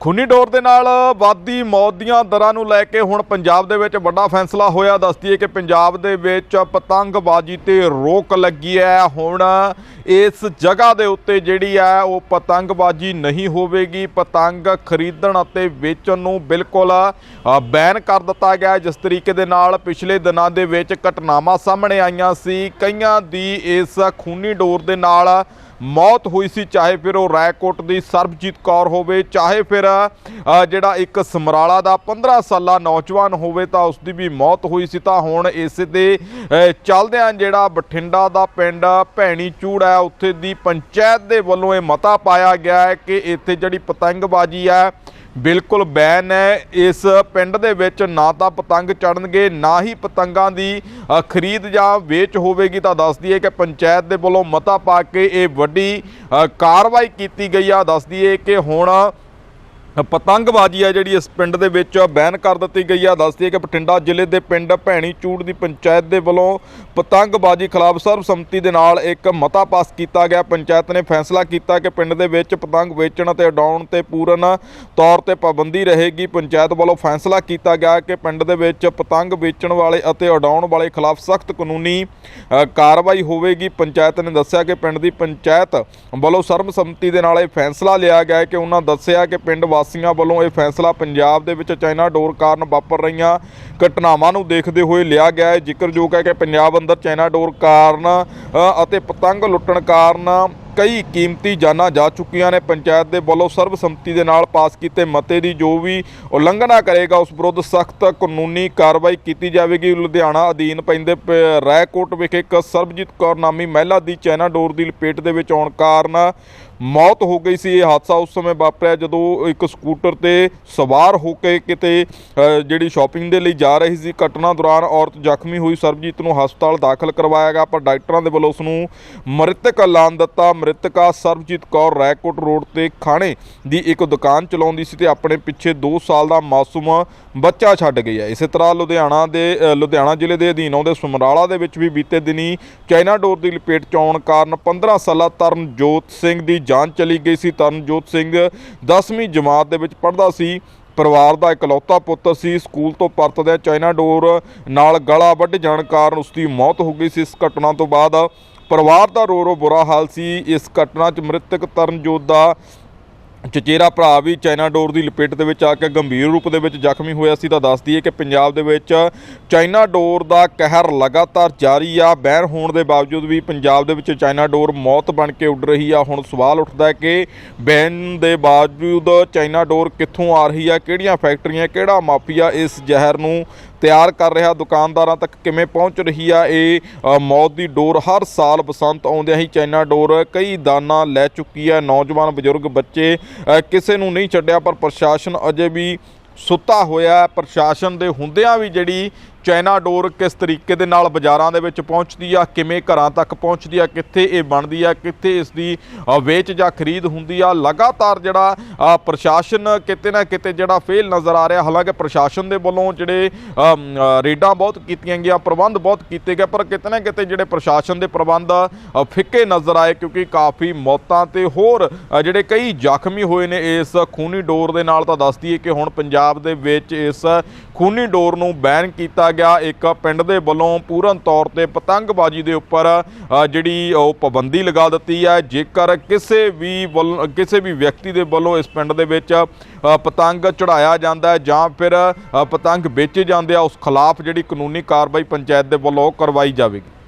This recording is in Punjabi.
ਖੂਨੀ ਡੋਰ ਦੇ ਨਾਲ ਵਾਦੀ ਮੌਤ ਦੀਆਂ ਦਰਾਂ ਨੂੰ ਲੈ ਕੇ ਹੁਣ ਪੰਜਾਬ ਦੇ ਵਿੱਚ ਵੱਡਾ ਫੈਸਲਾ ਹੋਇਆ। ਦੱਸਦੀ ਹੈ ਕਿ ਪੰਜਾਬ ਦੇ ਵਿੱਚ ਪਤੰਗਬਾਜ਼ੀ ਤੇ ਰੋਕ ਲੱਗੀ ਹੈ। ਹੁਣ ਇਸ ਜਗ੍ਹਾ ਦੇ ਉੱਤੇ ਜਿਹੜੀ ਹੈ, ਉਹ ਪਤੰਗਬਾਜ਼ੀ ਨਹੀਂ ਹੋਵੇਗੀ। ਪਤੰਗ ਖਰੀਦਣ ਅਤੇ ਵੇਚਣ ਨੂੰ ਬਿਲਕੁਲ ਬੈਨ ਕਰ ਦਿੱਤਾ ਗਿਆ ਜਿਸ ਤਰੀਕੇ ਦੇ ਨਾਲ ਪਿਛਲੇ ਦਿਨਾਂ ਦੇ ਵਿੱਚ ਘਟਨਾਵਾਂ ਸਾਹਮਣੇ ਆਈਆਂ ਸੀ। ਕਈਆਂ ਦੀ ਇਸ ਖੂਨੀ ਡੋਰ ਦੇ ਨਾਲ ਮੌਤ ਹੋਈ ਸੀ ਚਾਹੇ ਫਿਰ ਉਹ ਰਾਏਕੋਟ ਦੀ ਸਰਬਜੀਤ ਕੌਰ ਹੋਵੇ ਚਾਹੇ ਫਿਰ ਜਿਹੜਾ ਇੱਕ ਸਮਰਾਲਾ ਦਾ 15 ਸਾਲਾ ਨੌਜਵਾਨ ਹੋਵੇ ਤਾਂ ਉਸ ਦੀ ਵੀ ਮੌਤ ਹੋਈ ਸੀ। ਤਾਂ ਹੁਣ ਇਸ ਦੇ ਅ, ਚੱਲਦਿਆਂ ਜਿਹੜਾ ਬਠਿੰਡਾ ਦਾ ਪਿੰਡ ਭੈਣੀ ਚੂੜ ਹੈ ਉੱਥੇ ਦੀ ਪੰਚਾਇਤ ਦੇ ਵੱਲੋਂ ਇਹ ਮਤਾ ਪਾਇਆ ਗਿਆ ਹੈ ਕਿ ਇੱਥੇ ਜਿਹੜੀ ਪਤੰਗਬਾਜ਼ੀ ਹੈ ਬਿਲਕੁਲ ਬੈਨ ਹੈ। ਇਸ ਪਿੰਡ ਦੇ ਵਿੱਚ ਨਾ ਤਾਂ ਪਤੰਗ ਚੜਨਗੇ ਨਾ ਹੀ ਪਤੰਗਾਂ ਦੀ ਖਰੀਦ ਜਾਂ ਵੇਚ ਹੋਵੇਗੀ ਤਾਂ ਦੱਸਦੀ ਹੈ ਕਿ ਪੰਚਾਇਤ ਦੇ ਵੱਲੋਂ ਮਤਾ ਪਾ ਕੇ ਇਹ ਵੱਡੀ ਕਾਰਵਾਈ ਕੀਤੀ ਗਈ ਆ। ਦੱਸਦੀ ਹੈ ਕਿ ਹੁਣ ਪਤੰਗਬਾਜ਼ੀ ਆ ਜਿਹੜੀ ਇਸ ਪਿੰਡ ਦੇ ਵਿੱਚ ਬੈਨ ਕਰ ਦਿੱਤੀ ਗਈ ਆ। ਦੱਸਦੀ ਹੈ ਕਿ ਬਠਿੰਡਾ ਜ਼ਿਲ੍ਹੇ ਦੇ ਪਿੰਡ ਭੈਣੀ ਚੂੜ ਦੀ ਪੰਚਾਇਤ ਦੇ ਵੱਲੋਂ ਪਤੰਗਬਾਜ਼ੀ ਖਿਲਾਫ ਸਰਬਸੰਮਤੀ ਦੇ ਨਾਲ ਇੱਕ ਮਤਾ ਪਾਸ ਕੀਤਾ ਗਿਆ। ਪੰਚਾਇਤ ਨੇ ਫੈਸਲਾ ਕੀਤਾ ਕਿ ਪਿੰਡ ਦੇ ਵਿੱਚ ਪਤੰਗ ਵੇਚਣ ਅਤੇ ਉਡਾਉਣ ਤੇ ਪੂਰਨ ਤੌਰ ਤੇ ਪਾਬੰਦੀ ਰਹੇਗੀ। ਪੰਚਾਇਤ ਵੱਲੋਂ ਫੈਸਲਾ ਕੀਤਾ ਗਿਆ ਕਿ ਪਿੰਡ ਦੇ ਵਿੱਚ ਪਤੰਗ ਵੇਚਣ ਵਾਲੇ ਅਤੇ ਉਡਾਉਣ ਵਾਲੇ ਖਿਲਾਫ ਸਖਤ ਕਾਨੂੰਨੀ ਕਾਰਵਾਈ ਹੋਵੇਗੀ। ਪੰਚਾਇਤ ਨੇ ਦੱਸਿਆ ਕਿ ਪਿੰਡ ਦੀ ਪੰਚਾਇਤ ਵੱਲੋਂ ਸਰਬਸੰਮਤੀ ਦੇ ਨਾਲ ਇਹ ਫੈਸਲਾ ਲਿਆ ਗਿਆ ਕਿ ਉਹਨਾਂ ਦੱਸਿਆ ਕਿ ਪਿੰਡ ਵਾਸੀਆਂ ਵੱਲੋਂ ਇਹ ਫੈਸਲਾ ਪੰਜਾਬ ਦੇ ਵਿੱਚ ਚਾਈਨਾ ਡੋਰ ਕਾਰਨ ਵਾਪਰ ਰਹੀਆਂ ਘਟਨਾਵਾਂ ਨੂੰ ਦੇਖਦੇ ਹੋਏ ਲਿਆ ਗਿਆ ਹੈ। ਜ਼ਿਕਰਯੋਗ ਹੈ ਕਿ ਪੰਜਾਬ ਅੰਦਰ ਚਾਈਨਾ ਡੋਰ ਕਾਰਨ ਅਤੇ ਪਤੰਗ ਲੁੱਟਣ ਕਾਰਨ ਕਈ ਕੀਮਤੀ ਜਾਨਾਂ ਜਾ ਚੁੱਕੀਆਂ ਨੇ। ਪੰਚਾਇਤ ਦੇ ਵੱਲੋਂ ਸਰਬਸੰਮਤੀ ਦੇ ਨਾਲ ਪਾਸ ਕੀਤੇ ਮਤੇ ਦੀ ਜੋ ਵੀ ਉਲੰਘਣਾ ਕਰੇਗਾ, ਉਸ ਵਿਰੁੱਧ ਸਖਤ ਕਾਨੂੰਨੀ ਕਾਰਵਾਈ ਕੀਤੀ ਜਾਵੇਗੀ। ਲੁਧਿਆਣਾ ਅਧੀਨ ਪੈਂਦੇ ਪ- ਰਾਏਕੋਟ ਵਿਖੇ ਇੱਕ ਸਰਬਜੀਤ ਕੌਰ ਨਾਮੀ ਮਹਿਲਾ ਦੀ ਚਾਈਨਾ ਡੋਰ ਦੀ ਲਪੇਟ ਦੇ ਵਿੱਚ ਆਉਣ ਕਾਰਨ ਮੌਤ ਹੋ ਗਈ ਸੀ, ਇਹ ਹਾਦਸਾ ਉਸ ਸਮੇਂ ਵਾਪਰਿਆ ਜਦੋਂ ਇੱਕ ਸਕੂਟਰ ਤੇ ਸਵਾਰ ਹੋ ਕੇ ਕਿਤੇ ਜਿਹੜੀ ਸ਼ਾਪਿੰਗ ਦੇ ਲਈ ਜਾ ਰਹੀ ਸੀ। ਘਟਨਾ ਦੌਰਾਨ ਔਰਤ ਜ਼ਖਮੀ ਹੋਈ, ਸਰਬਜੀਤ ਨੂੰ ਹਸਪਤਾਲ ਦਾਖਲ ਕਰਵਾਇਆ ਗਿਆ, ਪਰ ਡਾਕਟਰਾਂ ਦੇ ਵੱਲੋਂ ਉਸ ਨੂੰ ਮ੍ਰਿਤਕ ਐਲਾਨ ਦਿੱਤਾ। ਮ੍ਰਿਤਕਾ ਸਰਬਜੀਤ ਕੌਰ ਰੈਕੋਟ ਰੋਡ ਤੇ ਖਾਣੇ ਦੀ ਇੱਕ ਦੁਕਾਨ ਚਲਾਉਂਦੀ ਸੀ ਤੇ ਆਪਣੇ ਪਿੱਛੇ 2 ਸਾਲ ਦਾ ਮਾਸੂਮ ਬੱਚਾ ਛੱਡ ਗਈ ਹੈ। ਇਸੇ ਤਰ੍ਹਾਂ ਲੁਧਿਆਣਾ ਦੇ ਲੁਧਿਆਣਾ ਜ਼ਿਲ੍ਹੇ ਦੇ ਅਧੀਨ ਆਉਂਦੇ ਸਮਰਾਲਾ ਦੇ ਵਿੱਚ ਵੀ ਬੀਤੇ ਦਿਨੀ ਚਾਈਨਾ ਡੋਰ ਦੀ ਲਪੇਟ ਚ ਆਉਣ ਕਾਰਨ 15 ਸਾਲਾ ਤਰਨਜੋਤ ਸਿੰਘ ਦੀ ਜਾਨ ਚਲੀ ਗਈ ਸੀ ਤਰਨਜੋਤ ਸਿੰਘ। 10ਵੀਂ ਜਮਾਤ ਦੇ ਵਿੱਚ ਪੜ੍ਹਦਾ ਸੀ। ਪਰਿਵਾਰ ਦਾ ਇਕਲੌਤਾ ਪੁੱਤਰ ਸੀ। ਸਕੂਲ ਤੋਂ ਪਰਤਦਿਆਂ ਚਾਈਨਾ ਡੋਰ ਨਾਲ ਗਲਾ ਵੱਢ ਜਾਣ ਕਾਰਨ ਉਸ ਦੀ ਮੌਤ ਹੋ ਗਈ ਸੀ। ਇਸ ਘਟਨਾ ਤੋਂ ਬਾਅਦ ਪਰਿਵਾਰ ਦਾ ਰੋ ਰੋ ਬੁਰਾ ਹਾਲ ਸੀ। ਇਸ ਘਟਨਾ 'ਚ ਮ੍ਰਿਤਕ ਤਰਨਜੋਤ ਦਾ ਚਚੇਰਾ ਭਰਾ ਵੀ ਚਾਈਨਾ ਡੋਰ ਦੀ ਲਪੇਟ ਦੇ ਵਿੱਚ ਆ ਕੇ ਗੰਭੀਰ ਰੂਪ ਦੇ ਵਿੱਚ ਜ਼ਖਮੀ ਹੋਇਆ ਸੀ ਤਾਂ ਦੱਸਦੀ ਹੈ ਕਿ ਪੰਜਾਬ ਦੇ ਵਿੱਚ ਚਾਈਨਾ ਡੋਰ ਦਾ ਕਹਿਰ ਲਗਾਤਾਰ ਜਾਰੀ ਆ। ਬੈਨ ਹੋਣ ਦੇ ਬਾਵਜੂਦ ਵੀ ਪੰਜਾਬ ਦੇ ਵਿੱਚ ਚਾਈਨਾ ਡੋਰ ਮੌਤ ਬਣ ਕੇ ਉੱਡ ਰਹੀ ਆ। ਹੁਣ ਸਵਾਲ ਉੱਠਦਾ ਹੈ ਕਿ ਬੈਨ ਦੇ ਬਾਵਜੂਦ ਚਾਈਨਾ ਡੋਰ ਕਿੱਥੋਂ ਆ ਰਹੀ ਆ? ਕਿਹੜੀਆਂ ਫੈਕਟਰੀਆਂ, ਕਿਹੜਾ ਮਾਫੀਆ ਇਸ ਜ਼ਹਿਰ ਨੂੰ ਤਿਆਰ ਕਰ ਰਿਹਾ ਦੁਕਾਨਦਾਰਾਂ ਤੱਕ ਕਿਵੇਂ ਪਹੁੰਚ ਰਹੀ ਆ ਇਹ ਮੌਤ ਦੀ ਡੋਰ ਹਰ ਸਾਲ ਬਸੰਤ ਆਉਂਦਿਆਂ ਹੀ ਚਾਈਨਾ ਡੋਰ ਕਈ ਦਾਨਾਂ ਲੈ ਚੁੱਕੀ ਹੈ ਨੌਜਵਾਨ ਬਜ਼ੁਰਗ ਬੱਚੇ ਕਿਸੇ ਨੂੰ ਨਹੀਂ ਛੱਡਿਆ ਪਰ ਪ੍ਰਸ਼ਾਸਨ ਅਜੇ ਵੀ ਸੁੱਤਾ ਹੋਇਆ। ਪ੍ਰਸ਼ਾਸਨ ਦੇ ਹੁੰਦਿਆਂ ਵੀ ਜਿਹੜੀ ਚਾਈਨਾ ਡੋਰ ਕਿਸ ਤਰੀਕੇ ਦੇ ਨਾਲ ਬਾਜ਼ਾਰਾਂ ਦੇ ਵਿੱਚ ਪਹੁੰਚਦੀ ਆ? ਕਿਵੇਂ ਘਰਾਂ ਤੱਕ ਪਹੁੰਚਦੀ ਆ? ਕਿੱਥੇ ਇਹ ਬਣਦੀ ਆ? ਕਿੱਥੇ ਇਸ ਦੀ ਵੇਚ ਜਾਂ ਖਰੀਦ ਹੁੰਦੀ ਆ? ਲਗਾਤਾਰ ਜਿਹੜਾ ਪ੍ਰਸ਼ਾਸਨ ਕਿਤੇ ਨਾ ਕਿਤੇ ਜਿਹੜਾ ਫੇਲ ਨਜ਼ਰ ਆ ਰਿਹਾ। ਹਾਲਾਂਕਿ ਪ੍ਰਸ਼ਾਸਨ ਦੇ ਵੱਲੋਂ ਜਿਹੜੇ ਰੇਡਾਂ ਬਹੁਤ ਕੀਤੀਆਂ ਗਈਆਂ, ਪ੍ਰਬੰਧ ਬਹੁਤ ਕੀਤੇ ਗਏ, ਪਰ ਕਿਤੇ ਨਾ ਕਿਤੇ ਜਿਹੜੇ ਪ੍ਰਸ਼ਾਸਨ ਦੇ ਪ੍ਰਬੰਧ ਫਿੱਕੇ ਨਜ਼ਰ ਆਏ ਕਿਉਂਕਿ ਕਾਫੀ ਮੌਤਾਂ ਤੇ ਹੋਰ ਜਿਹੜੇ ਕਈ ਜ਼ਖਮੀ ਹੋਏ ਨੇ ਇਸ ਖੂਨੀ ਡੋਰ ਦੇ ਨਾਲ ਤਾਂ ਦੱਸਦੀ ਹੈ ਕਿ ਹੁਣ ਪੰਜਾਬ ਦੇ ਵਿੱਚ ਇਸ ਖੂਨੀ ਡੋਰ ਨੂੰ ਬੈਨ ਕੀਤਾ ਗਿਆ। ਇੱਕ ਪਿੰਡ ਦੇ ਵੱਲੋਂ ਪੂਰਨ ਤੌਰ ਤੇ ਪਤੰਗਬਾਜ਼ੀ ਦੇ ਉੱਪਰ ਜਿਹੜੀ ਉਹ ਪਾਬੰਦੀ ਲਗਾ ਦਿੱਤੀ ਹੈ। ਜੇਕਰ ਕਿਸੇ ਵੀ ਵੱਲ- ਕਿਸੇ ਵੀ ਵਿਅਕਤੀ ਦੇ ਵੱਲੋਂ ਇਸ ਪਿੰਡ ਦੇ ਵਿੱਚ ਪਤੰਗ ਚੜਾਇਆ ਜਾਂਦਾ ਹੈ ਜਾਂ ਫਿਰ ਪਤੰਗ ਵੇਚੇ ਜਾਂਦੇ ਆ, ਉਸ ਖਿਲਾਫ ਜਿਹੜੀ ਕਾਨੂੰਨੀ ਕਾਰਵਾਈ ਪੰਚਾਇਤ ਦੇ ਵੱਲੋਂ ਕਰਵਾਈ ਜਾਵੇਗੀ।